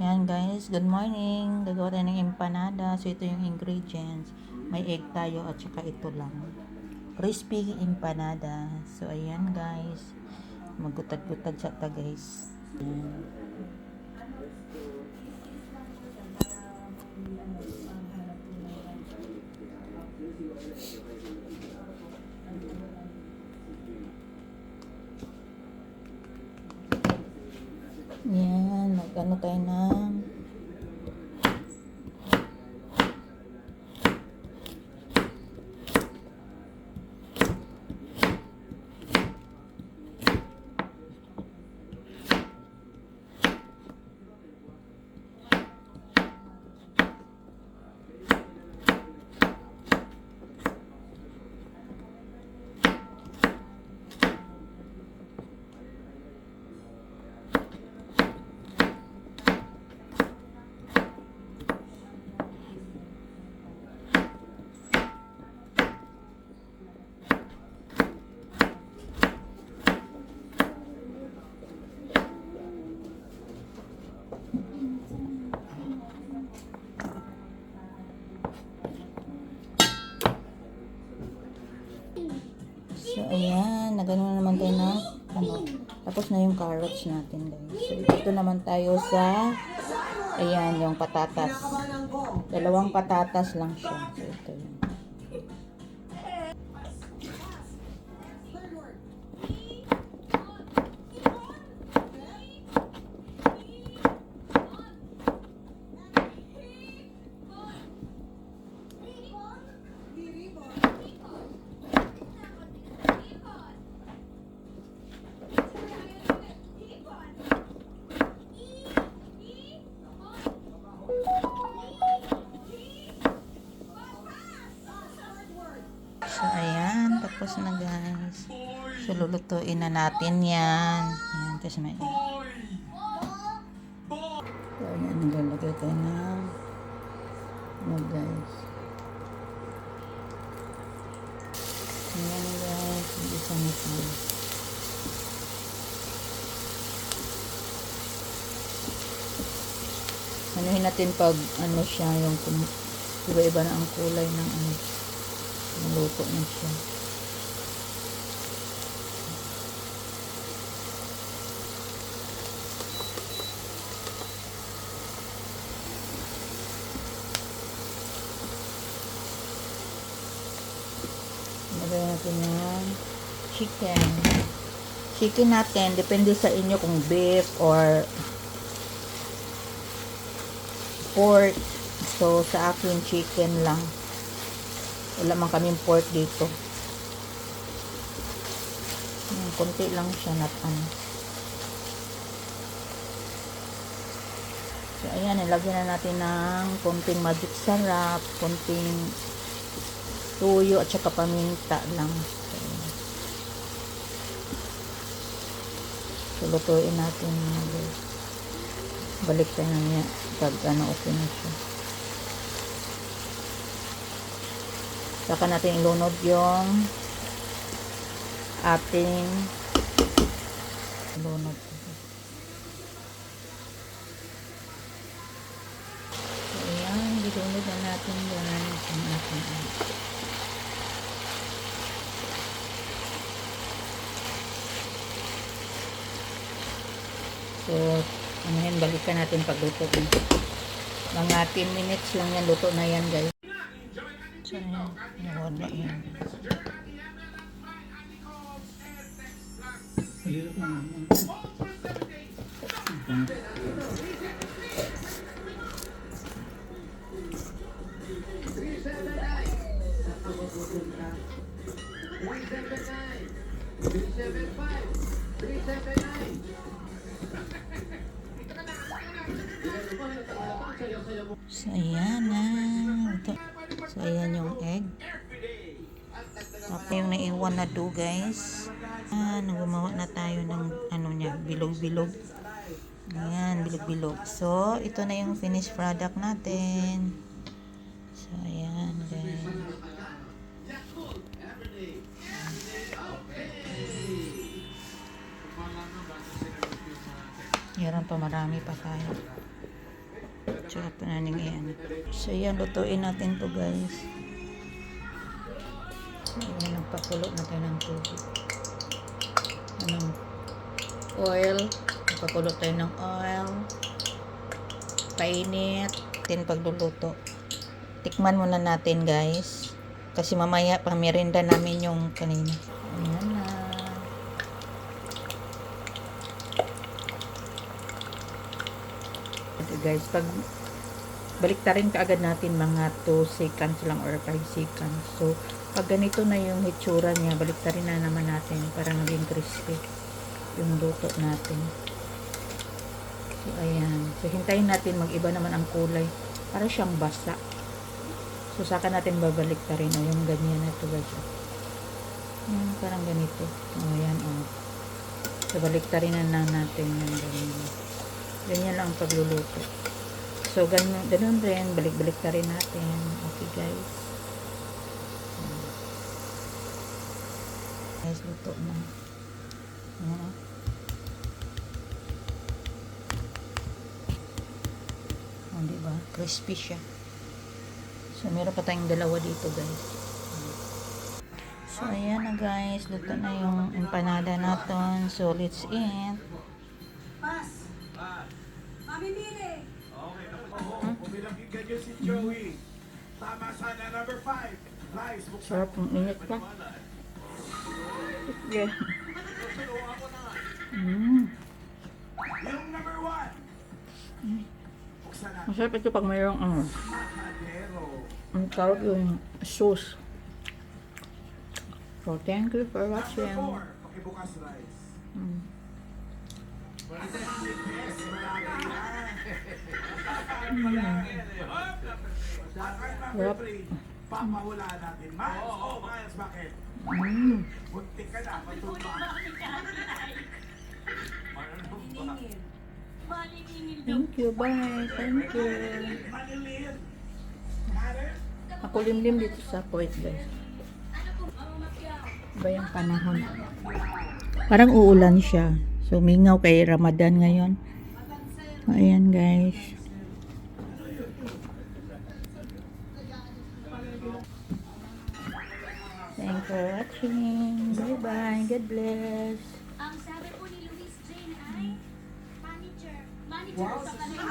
Yan guys, good morning. Gagawa tayo ng empanada. So ito yung ingredients. May egg tayo at saka ito lang. Crispy empanada. So ayan guys. Magutad-gutad siya ta guys. Ayan. Mag-ano tayo ng Tapos na yung carrots natin, guys. So, ito naman tayo sa ayan, yung patatas. Dalawang patatas lang siya. So, ito yun. So, lulutuin na natin yan. Ayan. Tapos may... So, ayan. Naglalagay tayo ng... Ano, guys. Ayan, guys. Isa na tayo. Anuhin natin pag ano siya yung iba-iba na ang kulay ng ano Naluto na siya. Natin yung chicken. Chicken natin, depende sa inyo kung beef or pork. So, sa akin, chicken lang. Wala man kaming pork dito. Ayan, konti lang siya nat ano. So, ayan, ilagyan na natin ng konting magic sarap, konting tuyo at saka paminta lang. So, lutuin natin. Balik tayo niya pag ano okay na siya. Saka natin ilunod yung ating ilunod. So, ayan, ilunod na natin yan ang ating ano. So, ano yan, balikan natin pagluto. Mga 10 minutes lang yan, luto na yan guys. So, ayan, nawala yan. So, ayan na. Ito. So, ayan yung egg. Tapos yung naiwan na do, guys. Ah, gumawa na tayo ng ano niya, bilog-bilog. Ayan, bilog-bilog. So, ito na yung finished product natin. So, ayan, guys. Meron pa marami pa tayo. Tsaka pa naning iyan. So yan, lutuin natin to guys. Ayan, nagpakulo na tayo ng tubig. Anong oil. Nagpakulo tayo ng oil. Painit. Tin pagluluto. Tikman muna natin guys. Kasi mamaya pang merienda namin yung kanina. Ayan na. Ito guys, pag baliktarin ka agad natin mga 2 seconds lang or 5 seconds. So, pag ganito na yung hitsura niya, baliktarin na naman natin para maging crispy yung luto natin. So, ayan. So, hintayin natin mag-iba naman ang kulay para siyang basa. So, saka natin babaliktarin o yung ganyan na ito guys. Yan, parang ganito. O, yan o. So, baliktarin na lang natin yung ganyan. Ganyan lang ang pagluluto. So, ganun, ganun rin. Balik-balik na rin natin. Okay, guys. Guys, luto na. Ayan. Oh, diba? Crispy siya. So, meron pa tayong dalawa dito, guys. So, ayan na, guys. Luto na yung empanada natin. So, let's eat. Pas. Niyo si Joey. Tama sana, number 5. Guys, buksan Sarap ng init pa. Yeah. Mm. yung number 1. Buksan na. Masarap ito pag mayroong ano, ang tawag yung sauce. So, thank you for watching. 4. Pakibukas rice. Mm. 3. Papahulaan natin. Miles. Oh, Miles, bakit? Mm. Buntik ka na. Patumba. Thank you, bye. Thank you. Manilin. Karen? Ako limlim dito sa Kuwait, guys. Iba yung panahon. Parang uulan siya. So, mingaw kay Ramadan ngayon. Ayan, guys. Thanks for watching. Bye-bye. God bless. Ang sabi po ni Luis Jane ay manager. Manager sa kanila.